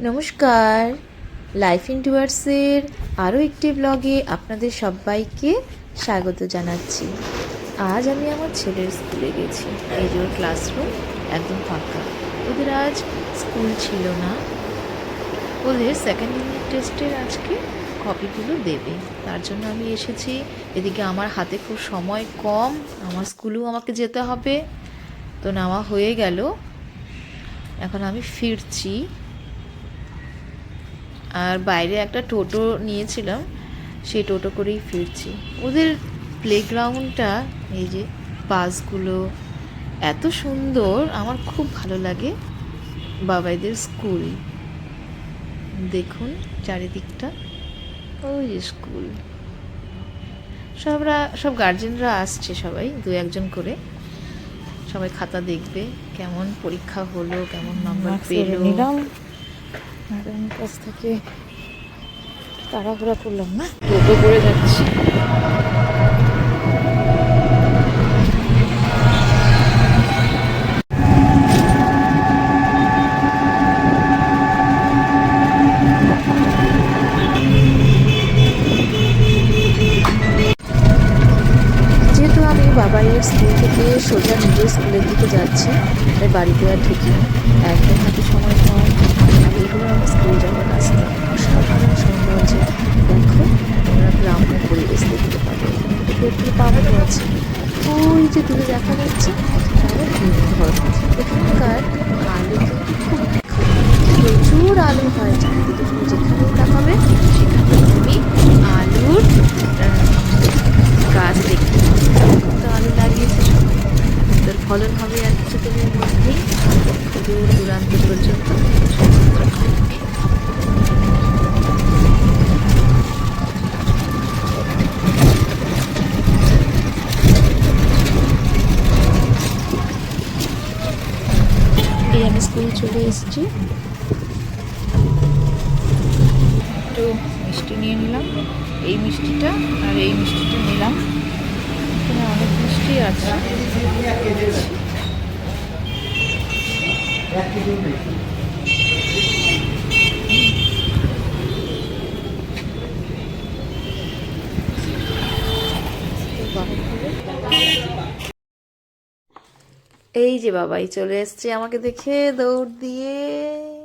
নমস্কার। Life in টুয়ার্সের আরও একটি ব্লগে আপনাদের সবাইকে স্বাগত জানাচ্ছি। আজ আমি আমার ছেলের স্কুলে গেছি। এই যে ক্লাসরুম একদম ফাঁকা। ওদের আজ স্কুল ছিল না। ওদের সেকেন্ড ইউনিট টেস্টের আজকে কপিগুলো দেবে। তার জন্য আমি এসেছি। এদিকে আমার হাতে খুব সময় কম। আমার স্কুলেও আমাকে যেতে হবে। তো নেওয়া হয়ে গেল। এখন আমি ফিরছি। আর বাইরে একটা টোটো নিয়েছিলাম সেই টোটো করেই ফিরছি। ওদের প্লেগ্রাউন্ডটা এই যে বাসগুলো এত সুন্দর আমার খুব ভালো লাগে। বাবাইদের স্কুল। দেখুন চারিদিকটা ওই যে স্কুল। সবরা সব গার্জেনরা আসছে সবাই দু একজন করে। সবাই খাতা দেখবে কেমন পরীক্ষা হলো কেমন নাম্বার পেল। কাছ থেকে তাড়াহুড়া করলাম না? টোটো করে যাচ্ছি। বাবাইয়ের স্কুল থেকে সোজা নিজের স্কুলের দিকে যাচ্ছে, তাই বাড়িতে আর ঢুকি। একদম হাতে সময় কম আর এইগুলো আমার স্কুল যাওয়ার রাস্তা। অসাধারণ সৌন্দর্য। দেখো তোমরা গ্রাম্য পরিবেশ দেখতে পাবে। পেট্রোল পাম্পও আছে। ওই যে দূরে দেখা যাচ্ছে ঘর এখানকার আলু খুব প্রচুর আলু হয় চারিদিকে। ফলন হবে আর কিছু দিনের মধ্যেই দূর দূরান্ত পর্যন্ত। আমি স্কুল চলে এসেছি। একটু মিষ্টি নিয়ে নিলাম। এই মিষ্টিটা আর এই মিষ্টিটা নিলাম। আছে এই যে বাবাই চলে এসছে আমাকে দেখে দৌড় দিয়ে।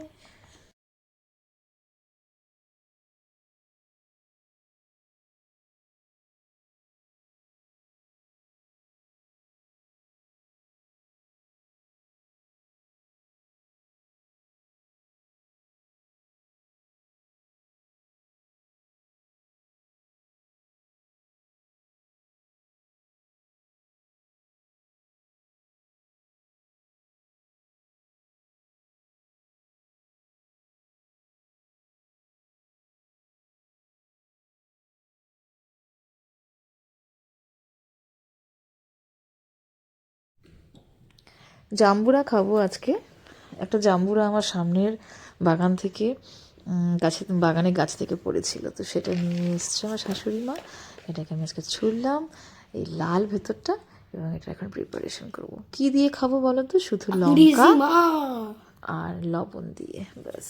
জাম্বুরা খাব আজকে। একটা জাম্বুরা আমার সামনের বাগান থেকে গাছে বাগানে গাছ থেকে পড়েছিল। তো সেটা নিয়ে এসছে আমার শাশুড়ি মা। এটাকে আমি আজকে ছুললাম এই লাল ভেতরটা এবং এটা এখন প্রিপারেশন করব। কি দিয়ে খাব বলো তো? শুধু লঙ্কা আর লবণ দিয়ে ব্যাস।